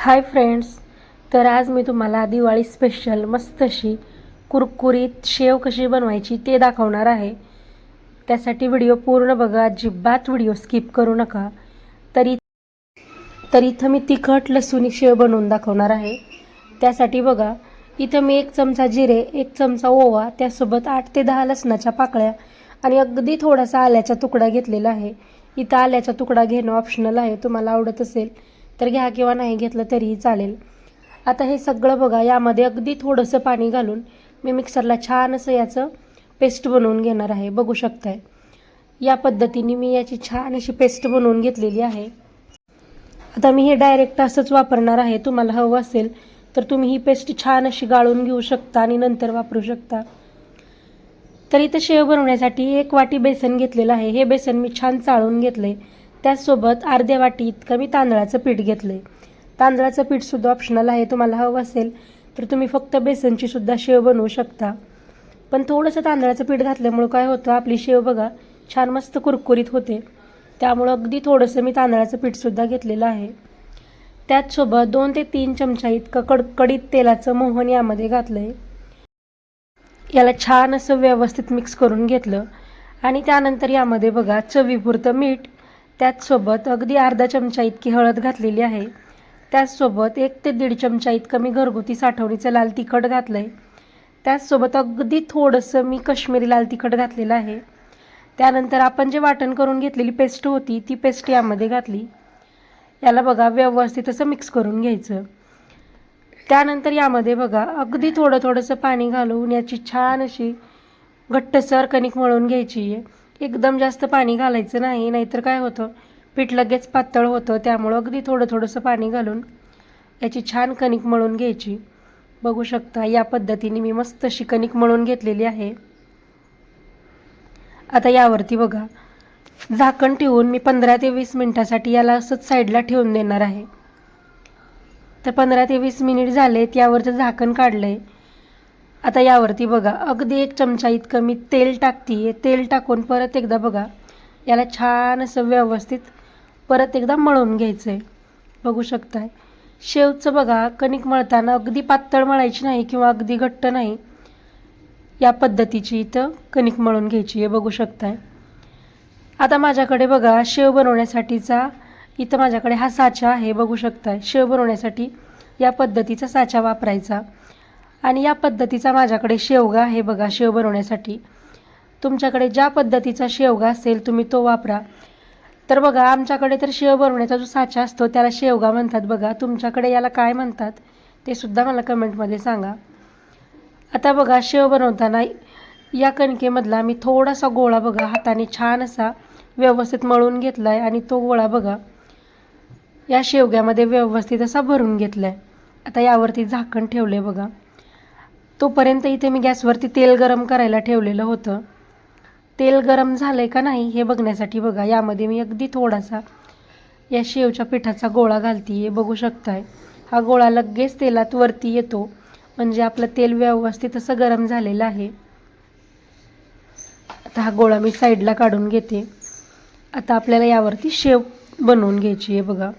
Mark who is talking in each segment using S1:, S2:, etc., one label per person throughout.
S1: Hi friends तर आज मी तुम्हाला दिवाळी स्पेशल मस्त अशी कुरकुरीत शेव कशी बनवायची ते दाखवणार आहे. त्यासाठी व्हिडिओ पूर्ण बघा. अजिबात व्हिडिओ स्किप करू नका. तरी तर इथं मी तिखट लसूणी शेव बनवून दाखवणार आहे. त्यासाठी बघा इथं मी एक चमचा जिरे एक चमचा ओवा त्यासोबत आठ ते दहा लसणाच्या पाकळ्या आणि अगदी थोडासा आल्याचा तुकडा घेतलेला आहे. इथं आल्याचा तुकडा घेणं ऑप्शनल आहे. तुम्हाला आवडत असेल तर घ्या किंवा नाही घेतलं तरीही चालेल. आता हे सगळं बघा यामध्ये अगदी थोडंसं पाणी घालून मी मिक्सरला छान असं याचं पेस्ट बनवून घेणार आहे. बघू शकताय. या पद्धतीने मी याची छान अशी पेस्ट बनवून घेतलेली आहे. आता मी हे डायरेक्ट असंच वापरणार आहे. तुम्हाला हवं असेल तर तुम्ही ही पेस्ट छान अशी गाळून घेऊ शकता आणि नंतर वापरू शकता. तर इथं शेव बनवण्यासाठी एक वाटी बेसन घेतलेलं आहे. हे बेसन मी छान चाळून घेतलं आहे त्याचसोबत अर्ध्या वाटी इतकं मी तांदळाचं पीठ घेतलं आहे तांदळाचं पीठसुद्धा ऑप्शनल आहे तुम्हाला हवं असेल तर तुम्ही फक्त बेसनची सुद्धा शेव बनवू शकता. पण थोडंसं तांदळाचं पीठ घातल्यामुळं काय होतं आपली शेव बघा छान मस्त कुरकुरीत होते. त्यामुळं अगदी थोडंसं मी तांदळाचं पीठसुद्धा घेतलेलं आहे. त्याचसोबत दोन ते तीन चमचा इतकं कडकडीत तेलाचं मोहन यामध्ये घातलं आहे याला छान असं व्यवस्थित मिक्स करून घेतलं. आणि त्यानंतर यामध्ये बघा चवीपुरतं मीठ त्याचसोबत अगदी अर्धा चमचा इतकी हळद घातलेली आहे. त्याचसोबत एक ते दीड चमचा इतकं मी घरगुती साठवणीचं लाल तिखट घातलं आहे त्याचसोबत अगदी थोडंसं मी कश्मीरी लाल तिखट घातलेलं आहे. त्यानंतर आपण जे वाटण करून घेतलेली पेस्ट होती ती पेस्ट यामध्ये घातली. याला बघा व्यवस्थित असं मिक्स करून घ्यायचं. त्यानंतर यामध्ये बघा अगदी थोडं थोडंसं पाणी घालून याची छान अशी घट्टसर कणिक मळून घ्यायची. आहे एकदम जास्त पाणी घालायचं नाही नाहीतर काय होतं? पीठ लगेच पातळ होतं त्यामुळं अगदी थोडं थोडंसं पाणी घालून याची छान कणिक मळून घ्यायची. बघू शकता या पद्धतीने मी मस्त अशी कणिक मळून घेतलेली आहे. आता यावरती बघा. झाकण ठेवून मी पंधरा ते वीस मिनटासाठी याला असंच साईडला ठेवून देणार आहे. तर पंधरा ते वीस मिनिट झालेत यावरचं झाकण काढलं आहे आता यावरती बघा. अगदी एक चमचा इतकं मी तेल टाकते तेल टाकून परत एकदा बघा. याला छान असं व्यवस्थित परत एकदा मळून घ्यायचं आहे बघू शकताय. शेवचं बघा. कणिक मळताना अगदी पातळ मळायची नाही किंवा अगदी घट्ट नाही. या पद्धतीची इथं कणिक मळून घ्यायची आहे. बघू शकताय. आता माझ्याकडे बघा. शेव बनवण्यासाठीचा इथं माझ्याकडे हा साचा आहे. बघू शकताय. शेव बनवण्यासाठी या पद्धतीचा साचा वापरायचा. आणि या पद्धतीचा माझ्याकडे शेवगा आहे बघा शेव बनवण्यासाठी. तुमच्याकडे ज्या पद्धतीचा शेवगा असेल तुम्ही तो वापरा. तर बघा आमच्याकडे तर शेव बनवण्याचा जो साचा असतो त्याला शेवगा म्हणतात बघा. तुमच्याकडे याला काय म्हणतात ते सुद्धा मला कमेंटमध्ये सांगा. आता बघा शेव बनवताना या कणकेमधला मी थोडासा गोळा बघा हाताने छान असा व्यवस्थित मळून घेतला आहे आणि तो गोळा बघा. या शेवग्यामध्ये व्यवस्थित असा भरून घेतला आहे आता यावरती झाकण ठेवलं आहे बघा. तोपर्यंत इथे मी गॅसवरती तेल गरम करायला ठेवलेलं होतं. तेल गरम झालं आहे का नाही हे बघण्यासाठी बघा. यामध्ये मी अगदी थोडासा या शेवच्या पिठाचा गोळा घालते आहे बघू शकताय. हा गोळा लगेच तेलात वरती येतो. म्हणजे आपलं तेल व्यवस्थित असं गरम झालेलं आहे. आता हा गोळा मी साईडला काढून घेते. आता आपल्याला यावरती शेव बनवून घ्यायची आहे बघा.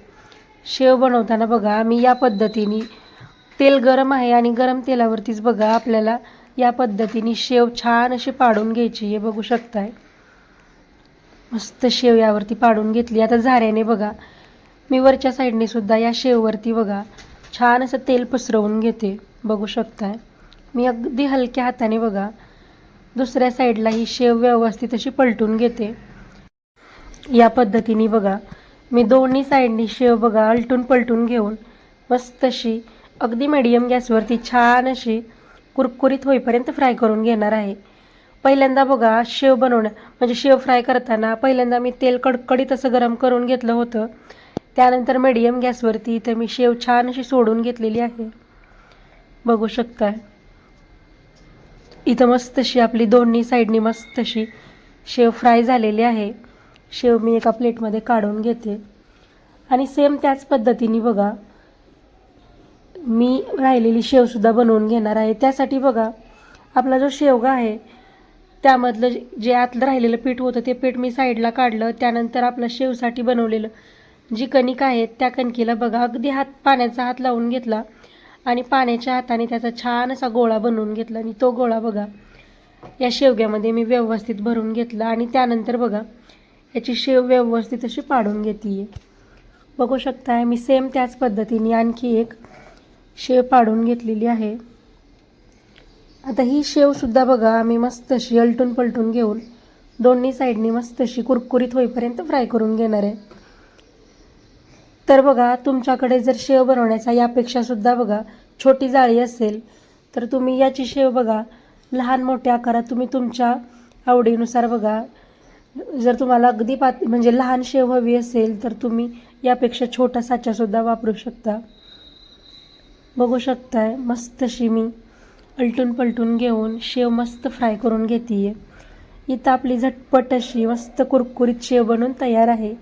S1: शेव बनवताना बघा मी या पद्धतीने तेल गरम आहे आणि गरम तेलावरतीच बघा आपल्याला या पद्धतीने शेव छान अशी पाडून घ्यायची. हे बघू शकताय. मस्त शेव यावरती पाडून घेतली. आता झाऱ्याने बघा. मी वरच्या साईडने सुद्धा या शेववरती बघा छान असं तेल पसरवून घेते. बघू शकताय. मी अगदी हलक्या हाताने बघा दुसऱ्या साईडला ही शेव व्यवस्थित अशी पलटून घेते. या पद्धतीने बघा. मी दोन्ही साईडनी शेव बघा अलटून पलटून घेऊन मस्त अशी अगदी मीडियम गॅसवरती छान अशी कुरकुरीत होईपर्यंत फ्राय करून घेणार आहे. पहिल्यांदा बघा शेव बनवणं म्हणजे शेव फ्राय करताना पहिल्यांदा मी तेल कडकडीत असं गरम करून घेतलं होतं. त्यानंतर मीडियम गॅसवरती इथं मी शेव छान अशी सोडून घेतलेली आहे. बघू शकता इथं मस्त अशी आपली दोन्ही साईडनी मस्त अशी शेव फ्राय झालेली आहे. शेव मी एका प्लेटमध्ये काढून घेते. आणि सेम त्याच पद्धतीने बघा मी राहिलेली शेवसुद्धा बनवून घेणार आहे. त्यासाठी बघा आपला जो शेवगा आहे त्यामधलं जे- जे आतलं राहिलेलं पीठ होतं ते पीठ मी साईडला काढलं त्यानंतर आपलं शेवसाठी बनवलेलं जी कणिक आहे त्या कणकीला बघा अगदी हात पाण्याचा हात लावून घेतला आणि पाण्याच्या हाताने त्याचा छान असा गोळा बनवून घेतला. आणि तो गोळा बघा या शेवग्यामध्ये मी व्यवस्थित भरून घेतला आणि त्यानंतर बघा याची शेव व्यवस्थित अशी पाडून घेते बघू शकताय मी सेम त्याच पद्धतीने आणखी एक शेव पाडून घेतलेली आहे. आता ही शेवसुद्धा बघा आम्ही मस्त अशी अलटून पलटून घेऊन दोन्ही साईडनी मस्त अशी कुरकुरीत होईपर्यंत फ्राय करून घेणार आहे. तर बघा तुमच्याकडे जर शेव बनवण्याचा यापेक्षासुद्धा बघा छोटी जाळी असेल तर तुम्ही याची शेव बघा. लहान मोठ्या आकारात तुम्ही तुमच्या आवडीनुसार बघा. जर तुम्हाला अगदी पात म्हणजे लहान शेव हवी असेल तर तुम्ही यापेक्षा छोटा साच्यासुद्धा वापरू शकता. बघू शकताय मस्त अशी मी अलटून पलटून घेऊन शेव मस्त फ्राय करून घेते आहे इथं आपली झटपट अशी मस्त कुरकुरीत शेव बनवून तयार आहे.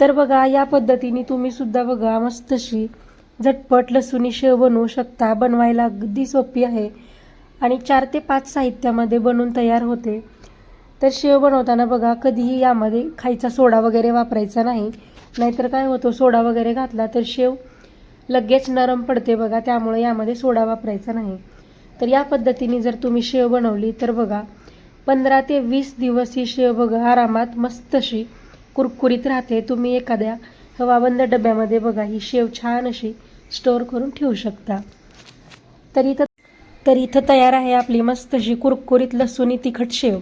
S1: तर बघा या पद्धतीने तुम्ही सुद्धा बघा मस्त अशी झटपट लसूणी शेव बनवू शकता. बनवायला अगदी सोपी आहे. आणि चार ते पाच साहित्यामध्ये बनवून तयार होते. तर शेव बनवताना बघा कधीही यामध्ये खायचा सोडा वगैरे वापरायचा नाही. नाहीतर काय होतो सोडा वगैरे घातला तर शेव लगेच नरम पडते बघा त्यामुळे यामध्ये सोडा वापरायचा नाही. तर या पद्धतीने जर तुम्ही शेव बनवली तर बघा पंधरा ते वीस दिवस ही शेव बघा आरामात मस्त अशी कुरकुरीत राहते. तुम्ही एखाद्या हवाबंद डब्यामध्ये बघा ही शेव छान अशी स्टोअर करून ठेवू शकता. तर इथं तर इथं तयार आहे आपली मस्त अशी कुरकुरीत लसूणी तिखट शेव.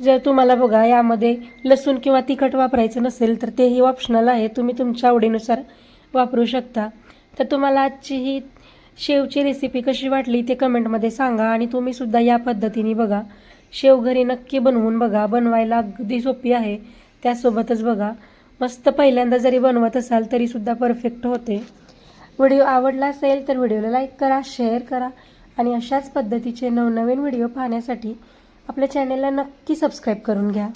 S1: जर तुम्हाला बघा यामध्ये लसूण किंवा तिखट वापरायचं नसेल तर तेही ऑप्शनल आहे. तुम्ही तुमच्या आवडीनुसार वापरू शकता. तर तुम्हाला आजची ही शेवची रेसिपी कशी वाटली ते कमेंटमध्ये सांगा आणि तुम्हीसुद्धा या पद्धतीने बघा. शेव घरी नक्की बनवून बघा. बनवायला अगदी सोपी आहे. त्यासोबतच बघा मस्त पहिल्यांदा जरी बनवत असाल तरीसुद्धा परफेक्ट होते. व्हिडिओ आवडला असेल तर व्हिडिओला लाईक करा शेअर करा आणि अशाच पद्धतीचे नवनवीन व्हिडिओ पाहण्यासाठी आपल्या चॅनेलला नक्की सबस्क्राईब करून घ्या.